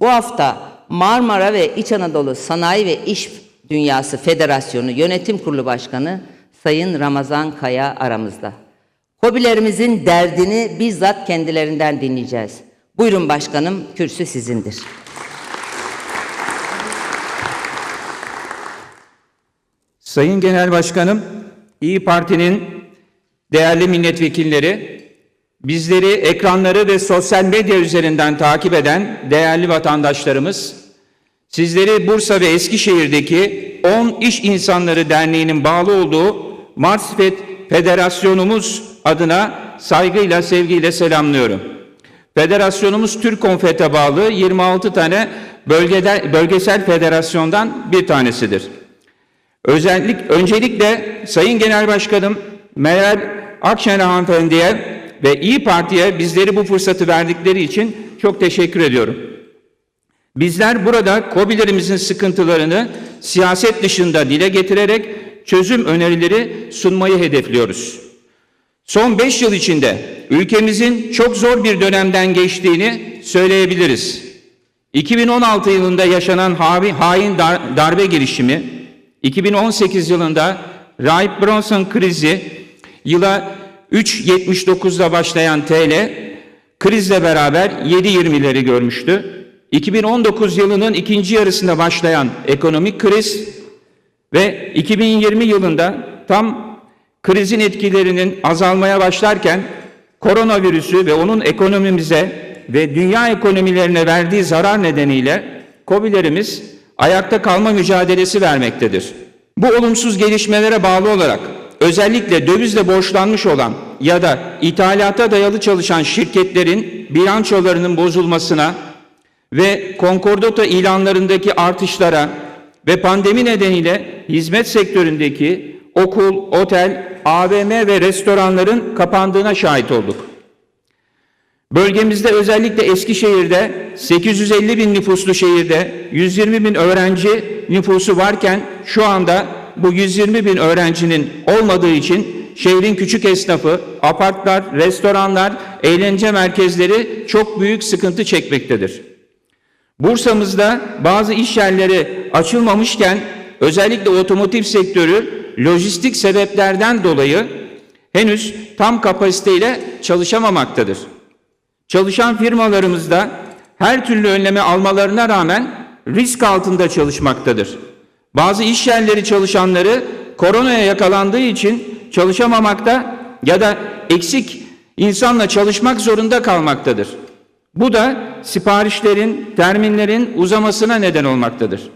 Bu hafta Marmara ve İç Anadolu Sanayi ve İş Dünyası Federasyonu Yönetim Kurulu Başkanı Sayın Ramazan Kaya aramızda. Hobilerimizin derdini bizzat kendilerinden dinleyeceğiz. Buyurun başkanım, kürsü sizindir. Sayın Genel Başkanım, İyi Parti'nin değerli milletvekilleri, bizleri ekranları ve sosyal medya üzerinden takip eden değerli vatandaşlarımız, sizleri Bursa ve Eskişehir'deki 10 İş İnsanları Derneği'nin bağlı olduğu Marsfet Federasyonumuz adına saygıyla, sevgiyle selamlıyorum. Federasyonumuz Türk Konfet'e bağlı 26 tane bölgede, bölgesel federasyondan bir tanesidir. Özellik, öncelikle Sayın Genel Başkanım Meral Akşener Hanımefendi'ye ve İyi Parti'ye bizleri bu fırsatı verdikleri için çok teşekkür ediyorum. Bizler burada KOBİ'lerimizin sıkıntılarını siyaset dışında dile getirerek çözüm önerileri sunmayı hedefliyoruz. Son 5 yıl içinde ülkemizin çok zor bir dönemden geçtiğini söyleyebiliriz. 2016 yılında yaşanan hain dar- darbe girişimi, 2018 yılında Rahip Bronson krizi, yıla 3.79'da başlayan TL, krizle beraber 7.20'leri görmüştü. 2019 yılının ikinci yarısında başlayan ekonomik kriz ve 2020 yılında tam krizin etkilerinin azalmaya başlarken koronavirüsü ve onun ekonomimize ve dünya ekonomilerine verdiği zarar nedeniyle KOBİ'lerimiz ayakta kalma mücadelesi vermektedir. Bu olumsuz gelişmelere bağlı olarak özellikle dövizle borçlanmış olan ya da ithalata dayalı çalışan şirketlerin bilançolarının bozulmasına ve konkordato ilanlarındaki artışlara ve pandemi nedeniyle hizmet sektöründeki okul, otel, AVM ve restoranların kapandığına şahit olduk. Bölgemizde özellikle Eskişehir'de 850 bin nüfuslu şehirde 120 bin öğrenci nüfusu varken şu anda bu 120 bin öğrencinin olmadığı için şehrin küçük esnafı, apartlar, restoranlar, eğlence merkezleri çok büyük sıkıntı çekmektedir. Bursa'mızda bazı iş yerleri açılmamışken özellikle otomotiv sektörü lojistik sebeplerden dolayı henüz tam kapasiteyle çalışamamaktadır. Çalışan firmalarımızda her türlü önleme almalarına rağmen risk altında çalışmaktadır. Bazı iş yerleri çalışanları koronaya yakalandığı için çalışamamakta ya da eksik insanla çalışmak zorunda kalmaktadır. Bu da siparişlerin, terminlerin uzamasına neden olmaktadır.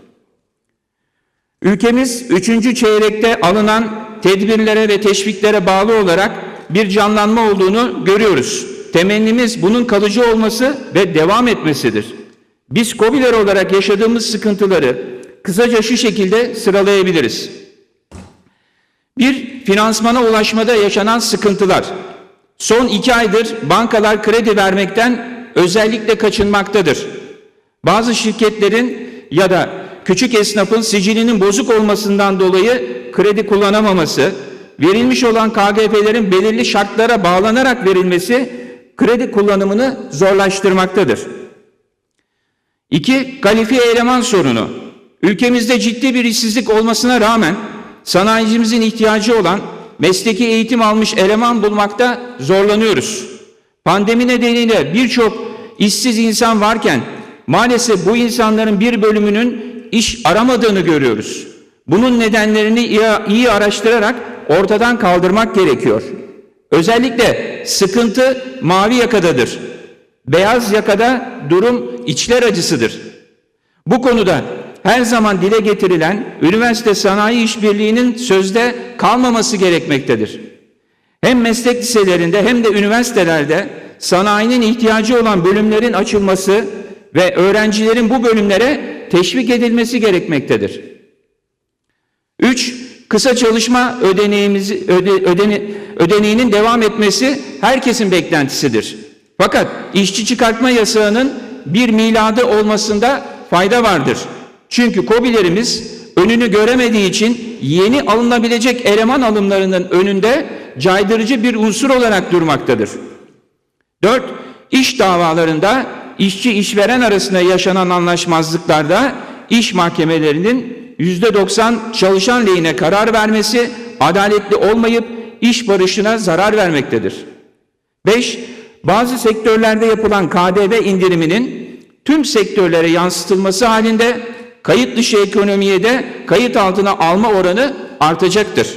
Ülkemiz 3. çeyrekte alınan tedbirlere ve teşviklere bağlı olarak bir canlanma olduğunu görüyoruz. Temennimiz bunun kalıcı olması ve devam etmesidir. Biz KOBİ'ler olarak yaşadığımız sıkıntıları kısaca şu şekilde sıralayabiliriz. Bir, finansmana ulaşmada yaşanan sıkıntılar. Son iki aydır bankalar kredi vermekten özellikle kaçınmaktadır. Bazı şirketlerin ya da küçük esnafın sicilinin bozuk olmasından dolayı kredi kullanamaması, verilmiş olan KGP'lerin belirli şartlara bağlanarak verilmesi kredi kullanımını zorlaştırmaktadır. İki, kalifiye eleman sorunu. Ülkemizde ciddi bir işsizlik olmasına rağmen sanayicimizin ihtiyacı olan mesleki eğitim almış eleman bulmakta zorlanıyoruz. Pandemi nedeniyle birçok işsiz insan varken maalesef bu insanların bir bölümünün iş aramadığını görüyoruz. Bunun nedenlerini iyi, araştırarak ortadan kaldırmak gerekiyor. Özellikle sıkıntı mavi yakadadır. Beyaz yakada durum içler acısıdır. Bu konuda her zaman dile getirilen üniversite sanayi işbirliğinin sözde kalmaması gerekmektedir. Hem meslek liselerinde hem de üniversitelerde sanayinin ihtiyacı olan bölümlerin açılması ve öğrencilerin bu bölümlere teşvik edilmesi gerekmektedir. 3. Kısa çalışma ödeneğimizi, öde, ödene, ödeneğinin devam etmesi herkesin beklentisidir. Fakat işçi çıkartma yasağının bir miladı olmasında fayda vardır. Çünkü KOBİ'lerimiz önünü göremediği için yeni alınabilecek eleman alımlarının önünde caydırıcı bir unsur olarak durmaktadır. 4. İş davalarında işçi işveren arasında yaşanan anlaşmazlıklarda iş mahkemelerinin %90 çalışan lehine karar vermesi adaletli olmayıp iş barışına zarar vermektedir. 5. Bazı sektörlerde yapılan KDV indiriminin tüm sektörlere yansıtılması halinde kayıt dışı ekonomiye de kayıt altına alma oranı artacaktır.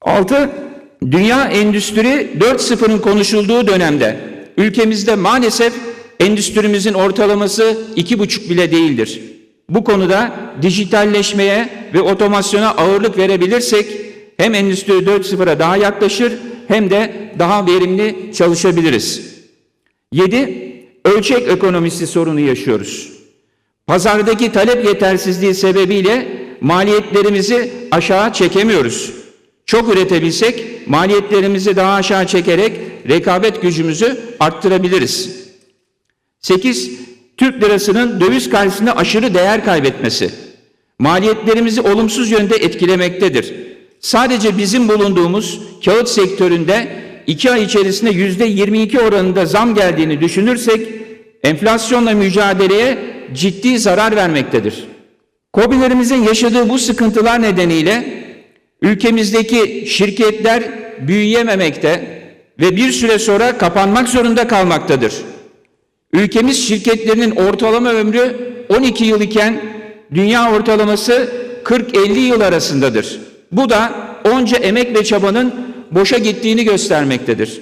6. Dünya Endüstri 4.0'ın konuşulduğu dönemde ülkemizde maalesef endüstrimizin ortalaması 2,5 bile değildir. Bu konuda dijitalleşmeye ve otomasyona ağırlık verebilirsek hem Endüstri 4.0'a daha yaklaşır hem de daha verimli çalışabiliriz. 7. Ölçek ekonomisi sorunu yaşıyoruz. Pazardaki talep yetersizliği sebebiyle maliyetlerimizi aşağı çekemiyoruz. Çok üretebilsek maliyetlerimizi daha aşağı çekerek rekabet gücümüzü arttırabiliriz. 8. Türk lirasının döviz karşısında aşırı değer kaybetmesi maliyetlerimizi olumsuz yönde etkilemektedir. Sadece bizim bulunduğumuz kağıt sektöründe 2 ay içerisinde yüzde 22 oranında zam geldiğini düşünürsek enflasyonla mücadeleye ciddi zarar vermektedir. KOBİ'lerimizin yaşadığı bu sıkıntılar nedeniyle ülkemizdeki şirketler büyüyememekte ve bir süre sonra kapanmak zorunda kalmaktadır. Ülkemiz şirketlerinin ortalama ömrü 12 yıl iken dünya ortalaması 40-50 yıl arasındadır. Bu da onca emek ve çabanın boşa gittiğini göstermektedir.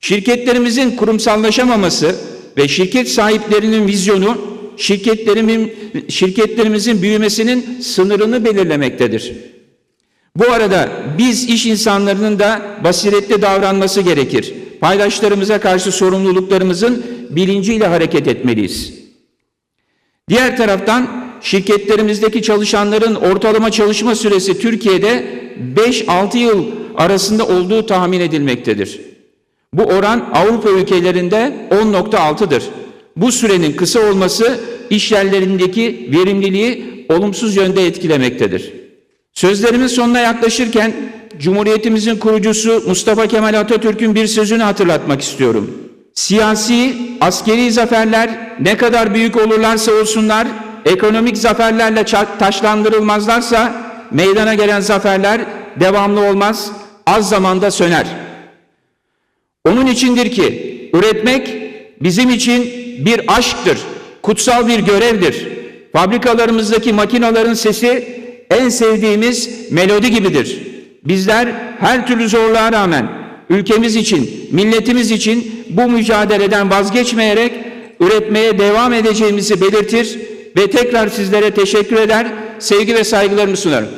Şirketlerimizin kurumsallaşamaması ve şirket sahiplerinin vizyonu şirketlerimin, şirketlerimizin büyümesinin sınırını belirlemektedir. Bu arada biz iş insanlarının da basiretli davranması gerekir. Paydaşlarımıza karşı sorumluluklarımızın bilinciyle hareket etmeliyiz. Diğer taraftan şirketlerimizdeki çalışanların ortalama çalışma süresi Türkiye'de 5-6 yıl arasında olduğu tahmin edilmektedir. Bu oran Avrupa ülkelerinde 10.6'dır. Bu sürenin kısa olması iş yerlerindeki verimliliği olumsuz yönde etkilemektedir. Sözlerimin sonuna yaklaşırken Cumhuriyetimizin kurucusu Mustafa Kemal Atatürk'ün bir sözünü hatırlatmak istiyorum. Siyasi, askeri zaferler ne kadar büyük olurlarsa olsunlar, ekonomik zaferlerle taşlandırılmazlarsa meydana gelen zaferler devamlı olmaz, az zamanda söner. Onun içindir ki üretmek bizim için bir aşktır, kutsal bir görevdir. Fabrikalarımızdaki makinaların sesi en sevdiğimiz melodi gibidir. Bizler her türlü zorluğa rağmen ülkemiz için, milletimiz için bu mücadeleden vazgeçmeyerek üretmeye devam edeceğimizi belirtir ve tekrar sizlere teşekkür eder, sevgi ve saygılarımı sunarım.